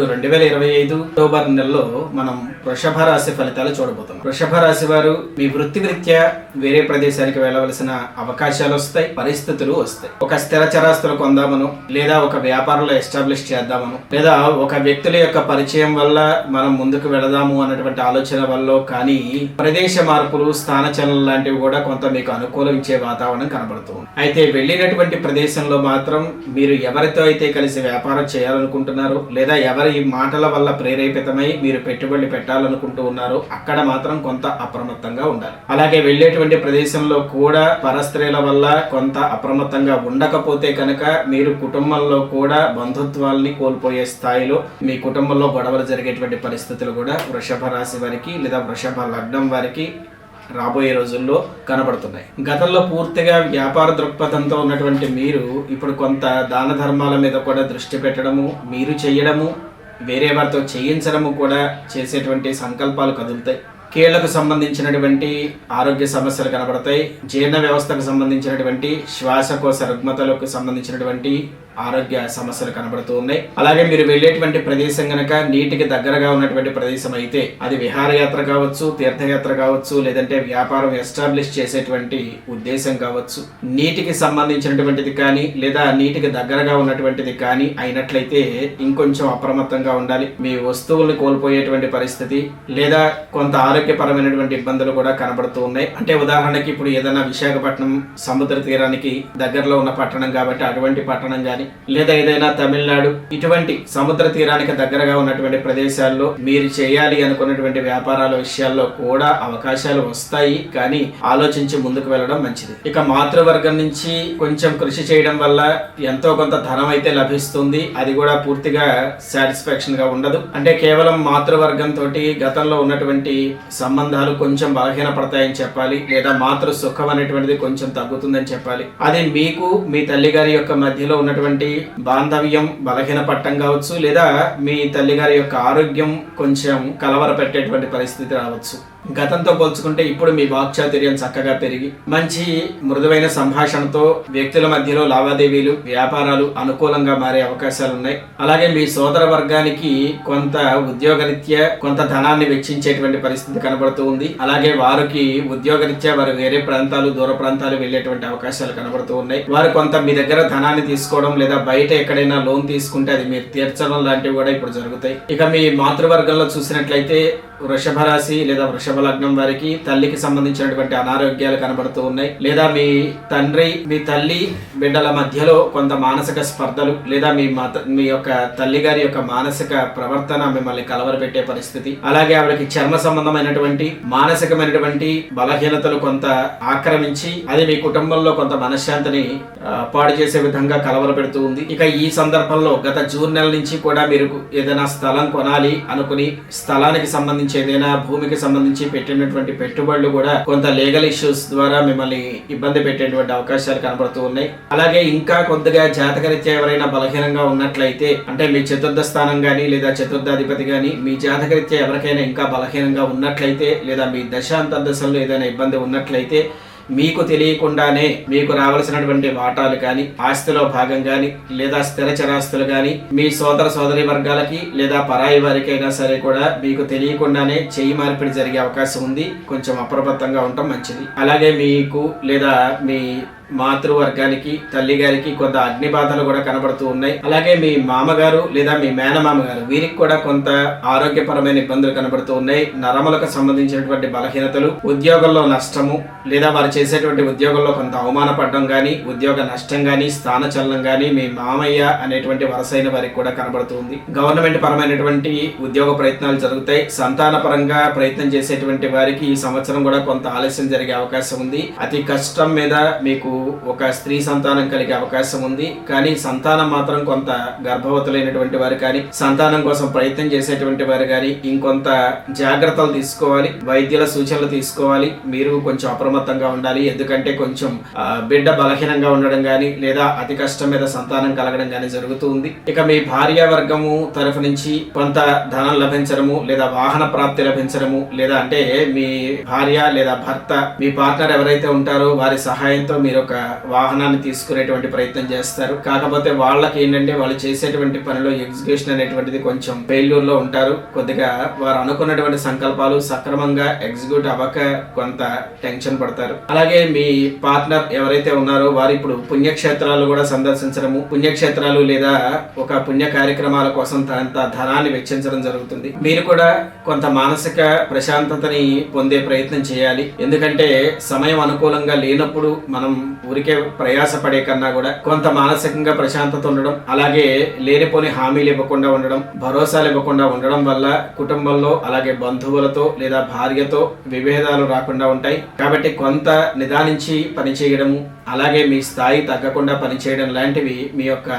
ఇప్పుడు రెండు వేల ఇరవై ఐదు అక్టోబర్ నెలలో మనం వృషభ రాశి ఫలితాలు చూడబోతున్నాం. వృషభ రాశి వారు మీ వృత్తి రీత్యా వేరే ప్రదేశానికి వెళ్ళవలసిన అవకాశాలు వస్తాయి పరిస్థితులు వస్తాయి. ఒక స్థిర చరాస్తులు కొందామను లేదా ఒక వ్యాపారంలో ఎస్టాబ్లిష్ చేద్దామను లేదా ఒక వ్యక్తుల యొక్క పరిచయం వల్ల మనం ముందుకు వెళదాము అన్నటువంటి ఆలోచన వల్ల కానీ ప్రదేశ మార్పులు స్థానచలనం లాంటివి కూడా కొంత మీకు అనుకూలించే వాతావరణం కనబడుతుంది అయితే వెళ్ళినటువంటి ప్రదేశంలో మాత్రం మీరు ఎవరితో అయితే కలిసి వ్యాపారం చేయాలనుకుంటున్నారో లేదా ఎవరి మాటల వల్ల ప్రేరేపితమై మీరు పెట్టుబడి పెట్టాలనుకుంటూ ఉన్నారో అక్కడ మాత్రం కొంత అప్రమత్తంగా ఉండాలి. అలాగే వెళ్ళేటువంటి ప్రదేశంలో కూడా పరస్త్రీల వల్ల కొంత అప్రమత్తంగా ఉండకపోతే కనుక మీరు కుటుంబంలో కూడా బంధుత్వాల్ని కోల్పోయే స్థాయిలో మీ కుటుంబంలో గొడవలు జరిగేటువంటి పరిస్థితులు కూడా వృషభ రాశి వారికి లేదా వృషభ లగ్నం వారికి రాబోయే రోజుల్లో కనబడుతున్నాయి. గతంలో పూర్తిగా వ్యాపార దృక్పథంతో ఉన్నటువంటి మీరు ఇప్పుడు కొంత దాన ధర్మాల మీద కూడా దృష్టి పెట్టడము మీరు చేయడము వేరే వారితో చేయించడము కూడా చేసేటువంటి సంకల్పాలు కదులుతాయి. కీళ్ళకు సంబంధించినటువంటి ఆరోగ్య సమస్యలు కనబడతాయి. జీర్ణ వ్యవస్థకు సంబంధించినటువంటి శ్వాసకోశ రుగ్మతలకు సంబంధించినటువంటి ఆరోగ్య సమస్యలు కనబడుతూ ఉన్నాయి. అలాగే మీరు వెళ్ళేటువంటి ప్రదేశం గనక నీటికి దగ్గరగా ఉన్నటువంటి ప్రదేశం అయితే అది విహారయాత్ర కావచ్చు తీర్థయాత్ర కావచ్చు లేదంటే వ్యాపారం ఎస్టాబ్లిష్ చేసేటువంటి ఉద్దేశం కావచ్చు. నీటికి సంబంధించినటువంటిది కానీ లేదా నీటికి దగ్గరగా ఉన్నటువంటిది కానీ అయినట్లయితే ఇంకొంచెం అప్రమత్తంగా ఉండాలి. మీ వస్తువుల్ని కోల్పోయేటువంటి పరిస్థితి లేదా కొంత ఆరోగ్యపరమైనటువంటి ఇబ్బందులు కూడా కనబడుతూ ఉన్నాయి. అంటే ఉదాహరణకి ఇప్పుడు ఏదైనా విశాఖపట్నం సముద్ర తీరానికి దగ్గరలో ఉన్న పట్టణం కాబట్టి అటువంటి పట్టణం కానీ లేదా ఏదైనా తమిళనాడు ఇటువంటి సముద్ర తీరానికి దగ్గరగా ఉన్నటువంటి ప్రదేశాల్లో మీరు చేయాలి అనుకున్నటువంటి వ్యాపారాల విషయాల్లో కూడా అవకాశాలు వస్తాయి. కానీ ఆలోచించి ముందుకు వెళ్ళడం మంచిది. ఇక మాతృవర్గం నుంచి కొంచెం కృషి చేయడం వల్ల ఎంతో కొంత ధనం అయితే లభిస్తుంది. అది కూడా పూర్తిగా సాటిస్ఫాక్షన్గా ఉండదు. అంటే కేవలం మాతృవర్గం తోటి గతంలో ఉన్నటువంటి సంబంధాలు కొంచెం బలహీన పడతాయని చెప్పాలి లేదా మాతృ సుఖం అనేటువంటిది కొంచెం తగ్గుతుందని చెప్పాలి. అది మీకు మీ తల్లిగారి యొక్క మధ్యలో ఉన్నటువంటి బాంధవ్యం బలహీన పట్టం కావచ్చు లేదా మీ తల్లిగారి యొక్క ఆరోగ్యం కొంచెం కలవర పెట్టేటువంటి పరిస్థితి రావచ్చు. గతంతో పోల్చుకుంటే ఇప్పుడు మీ వాక్చాతుర్యం చక్కగా పెరిగి మంచి మృదువైన సంభాషణతో వ్యక్తుల మధ్యలో లావాదేవీలు వ్యాపారాలు అనుకూలంగా మారే అవకాశాలు ఉన్నాయి. అలాగే మీ సోదర వర్గానికి కొంత ఉద్యోగరీత్యా కొంత ధనాన్ని వెచ్చించేటువంటి పరిస్థితి కనబడుతూ ఉంది. అలాగే వారికి ఉద్యోగరీత్యా వారు వేరే ప్రాంతాలు దూర ప్రాంతాలు వెళ్ళేటువంటి అవకాశాలు కనబడుతూ ఉన్నాయి. వారు కొంత మీ దగ్గర ధనాన్ని తీసుకోవడం లేదా బయట ఎక్కడైనా లోన్ తీసుకుంటే అది మీరు తీర్చడం లాంటివి కూడా ఇప్పుడు జరుగుతాయి. ఇక మీ మాతృవర్గంలో చూసినట్లయితే వృషభ రాశి లేదా వృషభ లగ్నం వారికి తల్లికి సంబంధించినటువంటి అనారోగ్యాలు కనబడుతూ ఉన్నాయి. లేదా మీ తండ్రి మీ తల్లి బిడ్డల మధ్యలో కొంత మానసిక స్పర్ధలు లేదా మీ మత మీ యొక్క తల్లి గారి యొక్క మానసిక ప్రవర్తన మిమ్మల్ని కలవరపెట్టే పరిస్థితి. అలాగే ఆవిడకి చర్మ సంబంధమైనటువంటి మానసికమైనటువంటి బలహీనతలు కొంత ఆక్రమించి అది మీ కుటుంబంలో కొంత మనశ్శాంతిని పాడు చేసే విధంగా కలవర పెడుతూ ఉంది. ఇక ఈ సందర్భంలో గత జూన్ నెల నుంచి కూడా మీరు ఏదైనా స్థలం కొనాలి అనుకుని స్థలానికి సంబంధించి ఏదైనా భూమికి సంబంధించి పెట్టినటువంటి పెట్టుబడులు కూడా కొంత లీగల్ ఇష్యూస్ ద్వారా మిమ్మల్ని ఇబ్బంది పెట్టేటువంటి అవకాశాలు కనబడుతూ ఉన్నాయి. అలాగే ఇంకా కొద్దిగా జాతకరీత్యా ఎవరైనా బలహీనంగా ఉన్నట్లయితే అంటే మీ చతుర్థ స్థానం కానీ లేదా చతుర్థాధిపతి కానీ మీ జాతకరీత్యా ఎవరికైనా ఇంకా బలహీనంగా ఉన్నట్లయితే లేదా మీ దశాంత దశల్లో ఏదైనా ఇబ్బంది ఉన్నట్లయితే మీకు తెలియకుండానే మీకు రావాల్సినటువంటి వాటాలు కానీ ఆస్తిలో భాగం కానీ లేదా స్థిర చరాస్తులు కానీ మీ సోదర సోదరి వర్గాలకి లేదా పరాయి వారికైనా సరే కూడా మీకు తెలియకుండానే చేయి మార్పిడి జరిగే అవకాశం ఉంది. కొంచెం అప్రమత్తంగా ఉండటం మంచిది. అలాగే మీకు లేదా మీ మాతృవర్గానికి తల్లి గారికి కొంత అగ్ని బాధలు కూడా కనబడుతూ ఉన్నాయి. అలాగే మీ మామగారు లేదా మీ మేనమామ గారు వీరికి కూడా కొంత ఆరోగ్యపరమైన ఇబ్బందులు కనబడుతూ ఉన్నాయి. నరములకు సంబంధించినటువంటి బలహీనతలు ఉద్యోగంలో నష్టము లేదా వారు చేసేటువంటి ఉద్యోగంలో కొంత అవమానపడడం గానీ ఉద్యోగ నష్టం గానీ స్థానచలనం గానీ మీ మామయ్య అనేటువంటి వరసైన వారికి కూడా కనబడుతుంది గవర్నమెంట్ పరమైనటువంటి ఉద్యోగ ప్రయత్నాలు జరుగుతాయి. సంతాన పరంగా ప్రయత్నం చేసేటువంటి వారికి ఈ సంవత్సరం కూడా కొంత ఆలస్యం జరిగే అవకాశం ఉంది. అతి కష్టం మీద మీకు ఒక స్త్రీ సంతానం కలిగే అవకాశం ఉంది. కానీ సంతానం మాత్రం కొంత గర్భవతులైనటువంటి వారు కానీ సంతానం కోసం ప్రయత్నం చేసేటువంటి వారు కానీ ఇంకొంత జాగ్రత్తలు తీసుకోవాలి వైద్యుల సూచనలు తీసుకోవాలి. మీరు కొంచెం అప్రమత్తంగా ఉండాలి. ఎందుకంటే కొంచెం బిడ్డ బలహీనంగా ఉండడం కానీ లేదా అతి కష్టం మీద సంతానం కలగడం కానీ జరుగుతూ ఉంది. ఇక మీ భార్య వర్గము తరఫు నుంచి కొంత ధనం లభించడము లేదా వాహన ప్రాప్తి లభించడము లేదా అంటే మీ భార్య లేదా భర్త మీ పార్ట్నర్ ఎవరైతే ఉంటారో వారి సహాయంతో మీరు ఒక వాహనాన్ని తీసుకునేటువంటి ప్రయత్నం చేస్తారు. కాకపోతే వాళ్ళకి ఏంటంటే వాళ్ళు చేసేటువంటి పనిలో ఎగ్జిక్యూషన్ అనేటువంటిది కొంచెం ఫెయిల్యూర్లో ఉంటారు. కొద్దిగా వారు అనుకున్నటువంటి సంకల్పాలు సక్రమంగా ఎగ్జిక్యూట్ అవ్వక కొంత టెన్షన్ పడతారు. అలాగే మీ పార్ట్నర్ ఎవరైతే ఉన్నారో వారు ఇప్పుడు పుణ్యక్షేత్రాలు కూడా సందర్శించడము పుణ్యక్షేత్రాలు లేదా ఒక పుణ్య కార్యక్రమాల కోసం తనంత ధనాన్ని వెచ్చించడం జరుగుతుంది. మీరు కూడా కొంత మానసిక ప్రశాంతతని పొందే ప్రయత్నం చేయాలి. ఎందుకంటే సమయం అనుకూలంగా లేనప్పుడు మనం ఊరికే ప్రయాసపడే కన్నా కూడా కొంత మానసికంగా ప్రశాంతత ఉండడం అలాగే లేనిపోని హామీలు ఇవ్వకుండా ఉండడం భరోసాలు ఇవ్వకుండా ఉండడం వల్ల కుటుంబంలో అలాగే బంధువులతో లేదా భార్యతో విభేదాలు రాకుండా ఉంటాయి. కాబట్టి కొంత నిదానించి పనిచేయడము అలాగే మీ స్థాయి తగ్గకుండా పనిచేయడం లాంటివి మీ యొక్క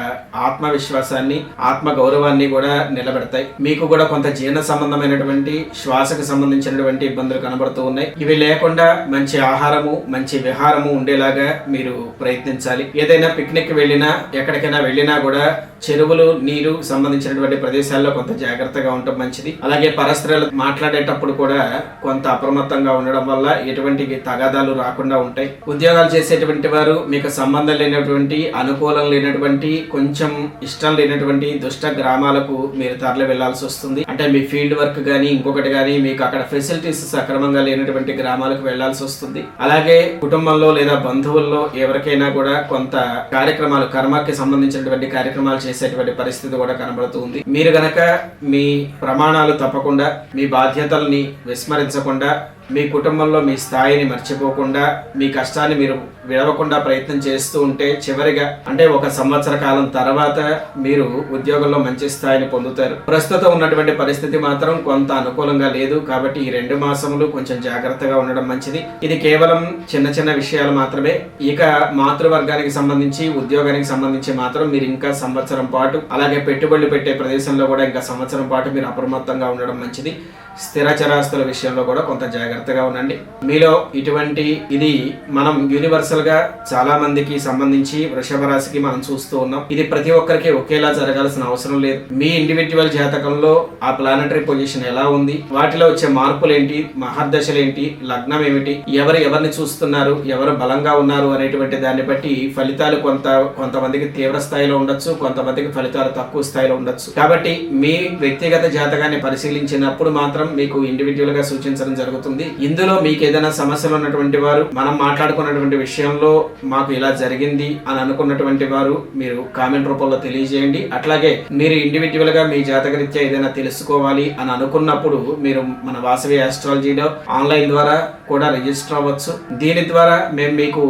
ఆత్మవిశ్వాసాన్ని ఆత్మ గౌరవాన్ని కూడా నిలబెడతాయి. మీకు కూడా కొంత జీర్ణ సంబంధమైనటువంటి శ్వాసకు సంబంధించినటువంటి ఇబ్బందులు కనబడుతూ ఉన్నాయి. ఇవి లేకుండా మంచి ఆహారము మంచి విహారము ఉండేలాగా మీ మీరు ప్రయత్నించాలి. ఏదైనా పిక్నిక్ వెళ్ళినా ఎక్కడికైనా వెళ్ళినా కూడా చెరువులు నీరు సంబంధించినటువంటి ప్రదేశాల్లో కొంత జాగ్రత్తగా ఉండటం మంచిది. అలాగే పరస్త్రాలు మాట్లాడేటప్పుడు కూడా కొంత అప్రమత్తంగా ఉండడం వల్ల ఎటువంటి తగాదాలు రాకుండా ఉంటాయి. ఉద్యోగాలు చేసేటువంటి వారు మీకు సంబంధం లేనటువంటి అనుకూలం లేనటువంటి కొంచెం ఇష్టం లేనటువంటి దుష్ట గ్రామాలకు మీరు తరలి వెళ్ళాల్సి వస్తుంది. అంటే మీ ఫీల్డ్ వర్క్ కానీ ఇంకొకటి కానీ మీకు అక్కడ ఫెసిలిటీస్ సక్రమంగా లేనటువంటి గ్రామాలకు వెళ్ళాల్సి వస్తుంది. అలాగే కుటుంబంలో లేదా బంధువుల్లో ఎవరికైనా కూడా కొంత కార్యక్రమాలు కర్మకి సంబంధించినటువంటి కార్యక్రమాలు చేసేటువంటి పరిస్థితి కూడా కనబడుతుంది మీరు గనక మీ ప్రమాణాలు తప్పకుండా మీ బాధ్యతల్ని విస్మరించకుండా మీ కుటుంబంలో మీ స్థాయిని మర్చిపోకుండా మీ కష్టాన్ని మీరు విడవకుండా ప్రయత్నం చేస్తూ ఉంటే చివరిగా అంటే ఒక సంవత్సర కాలం తర్వాత మీరు ఉద్యోగంలో మంచి స్థాయిని పొందుతారు. ప్రస్తుతం ఉన్నటువంటి పరిస్థితి మాత్రం కొంత అనుకూలంగా లేదు. కాబట్టి ఈ రెండు మాసములు కొంచెం జాగ్రత్తగా ఉండడం మంచిది. ఇది కేవలం చిన్న చిన్న విషయాలు మాత్రమే. ఇక మాతృవర్గానికి సంబంధించి ఉద్యోగానికి సంబంధించి మాత్రం మీరు ఇంకా సంవత్సరం పాటు అలాగే పెట్టుబడులు పెట్టే ప్రదేశంలో కూడా ఇంకా సంవత్సరం పాటు మీరు అప్రమత్తంగా ఉండడం మంచిది. స్థిర చరాస్తుల విషయంలో కూడా కొంత జాగ్రత్తగా ఉండండి. మీలో ఇటువంటి ఇది మనం యూనివర్సల్గా చాలా మందికి సంబంధించి వృషభ రాశికి మనం చూస్తూ ఉన్నాం. ఇది ప్రతి ఒక్కరికి ఒకేలా జరగాల్సిన అవసరం లేదు. మీ ఇండివిజువల్ జాతకంలో ఆ ప్లానటరీ పొజిషన్ ఎలా ఉంది? వాటిలో వచ్చే మార్పులు ఏంటి మహర్దశలు ఏంటి లగ్నం ఏమిటి ఎవరు ఎవరిని చూస్తున్నారు? ఎవరు బలంగా ఉన్నారు? అనేటువంటి దాన్ని బట్టి ఫలితాలు కొంత కొంతమందికి తీవ్ర స్థాయిలో ఉండొచ్చు కొంతమందికి ఫలితాలు తక్కువ స్థాయిలో ఉండొచ్చు. కాబట్టి మీ వ్యక్తిగత జాతకాన్ని పరిశీలించినప్పుడు మాత్రం మీకు ఇండివిజువల్గా సూచించడం జరుగుతుంది. ఇందులో మీకు ఏదైనా సమస్యలు ఉన్నటువంటి వారు మనం మాట్లాడుకున్నటువంటి విషయంలో మాకు ఇలా జరిగింది అని అనుకున్నటువంటి వారు మీరు కామెంట్ రూపంలో తెలియజేయండి. అట్లాగే మీరు ఇండివిజువల్గా మీ జాతకరీత్యా ఏదైనా తెలుసుకోవాలి అని అనుకున్నప్పుడు మీరు మన వాసవి ఆస్ట్రాలజీలో ఆన్లైన్ ద్వారా కూడా రిజిస్టర్ అవ్వచ్చు. దీని ద్వారా మేము మీకు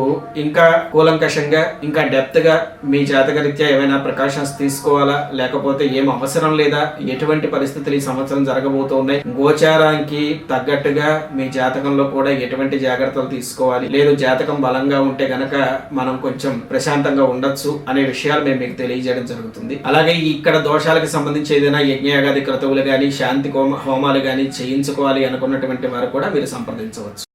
ఇంకా కూలంకషంగా ఇంకా డెప్త్గా మీ జాతకరీత్యా ఏమైనా ప్రికాషన్స్ తీసుకోవాలా లేకపోతే ఏం అవసరం లేదా ఎటువంటి పరిస్థితులు ఈ సంవత్సరం జరగబోతున్నాయి గోచారానికి తగ్గట్టుగా మీ జాతకంలో కూడా ఎటువంటి జాగ్రత్తలు తీసుకోవాలి? లేదు జాతకం బలంగా ఉంటే గనక మనం కొంచెం ప్రశాంతంగా ఉండొచ్చు అనే విషయాలు మేము మీకు తెలియజేయడం జరుగుతుంది. అలాగే ఇక్కడ దోషాలకు సంబంధించి ఏదైనా యజ్ఞయాగాది క్రతువులు కానీ శాంతి హోమాలు కానీ చేయించుకోవాలి అనుకున్నటువంటి వారు కూడా మీరు సంప్రదించవచ్చు.